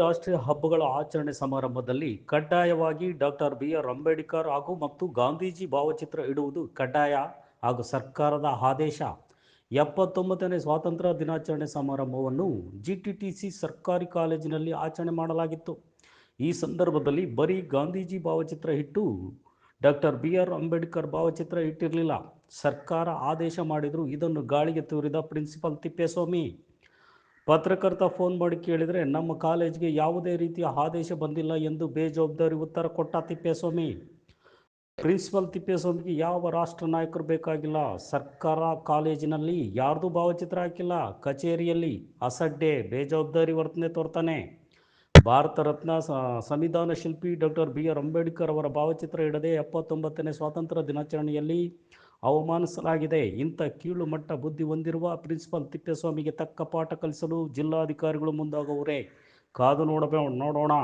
ರಾಷ್ಟ್ರೀಯ ಹಬ್ಬಗಳ ಆಚರಣೆ ಸಮಾರಂಭದಲ್ಲಿ ಕಡ್ಡಾಯವಾಗಿ ಡಾಕ್ಟರ್ ಬಿ ಆರ್ ಅಂಬೇಡ್ಕರ್ ಹಾಗೂ ಮತ್ತು ಗಾಂಧೀಜಿ ಭಾವಚಿತ್ರ ಇಡುವುದು ಕಡ್ಡಾಯ ಹಾಗೂ ಸರ್ಕಾರದ ಆದೇಶ. ಎಪ್ಪತ್ತೊಂಬತ್ತನೇ ಸ್ವಾತಂತ್ರ್ಯ ದಿನಾಚರಣೆ ಸಮಾರಂಭವನ್ನು ಜಿಟಿಟಿಸಿ ಸರ್ಕಾರಿ ಕಾಲೇಜಿನಲ್ಲಿ ಆಚರಣೆ ಮಾಡಲಾಗಿತ್ತು. ಈ ಸಂದರ್ಭದಲ್ಲಿ ಬರೀ ಗಾಂಧೀಜಿ ಭಾವಚಿತ್ರ ಇಟ್ಟು ಡಾಕ್ಟರ್ ಬಿ ಆರ್ ಅಂಬೇಡ್ಕರ್ ಭಾವಚಿತ್ರ ಇಟ್ಟಿರಲಿಲ್ಲ. ಸರ್ಕಾರ ಆದೇಶ ಮಾಡಿದರೂ ಇದನ್ನು ಗಾಳಿಗೆ ತೂರಿದ ಪ್ರಿನ್ಸಿಪಲ್ ತಿಪ್ಪೇಸ್ವಾಮಿ. ಪತ್ರಕರ್ತ ಫೋನ್ ಮಾಡಿ ಕೇಳಿದರೆ, ನಮ್ಮ ಕಾಲೇಜ್ಗೆ ಯಾವುದೇ ರೀತಿಯ ಆದೇಶ ಬಂದಿಲ್ಲ ಎಂದು ಬೇಜವಾಬ್ದಾರಿ ಉತ್ತರ ಕೊಟ್ಟ ತಿಪ್ಪೇಸ್ವಾಮಿ. ಪ್ರಿನ್ಸಿಪಲ್ ತಿಪ್ಪೇಸ್ವಾಮಿಗೆ ಯಾವ ರಾಷ್ಟ್ರ ನಾಯಕರು ಬೇಕಾಗಿಲ್ಲ? ಸರ್ಕಾರ ಕಾಲೇಜಿನಲ್ಲಿ ಯಾರ್ದು ಭಾವಚಿತ್ರ ಹಾಕಿಲ್ಲ. ಕಚೇರಿಯಲ್ಲಿ ಅಸಡ್ಡೆ, ಬೇಜವಾಬ್ದಾರಿ ವರ್ತನೆ ತೋರ್ತಾನೆ. ಭಾರತ ರತ್ನ ಸಂವಿಧಾನ ಶಿಲ್ಪಿ ಡಾಕ್ಟರ್ ಬಿ ಆರ್ ಅಂಬೇಡ್ಕರ್ ಅವರ ಭಾವಚಿತ್ರ ಇಡದೆ ಎಪ್ಪತ್ತೊಂಬತ್ತನೇ ಸ್ವಾತಂತ್ರ್ಯ ದಿನಾಚರಣೆಯಲ್ಲಿ ಅವಮಾನಿಸಲಾಗಿದೆ. ಇಂಥ ಕೀಳು ಮಟ್ಟ ಬುದ್ಧಿ ಹೊಂದಿರುವ ಪ್ರಿನ್ಸಿಪಲ್ ತಿಪ್ಪೇಸ್ವಾಮಿಗೆ ತಕ್ಕ ಪಾಠ ಕಲಿಸಲು ಜಿಲ್ಲಾಧಿಕಾರಿಗಳು ಮುಂದಾಗವರೇ ಕಾದು ನೋಡಬೇ ನೋಡೋಣ.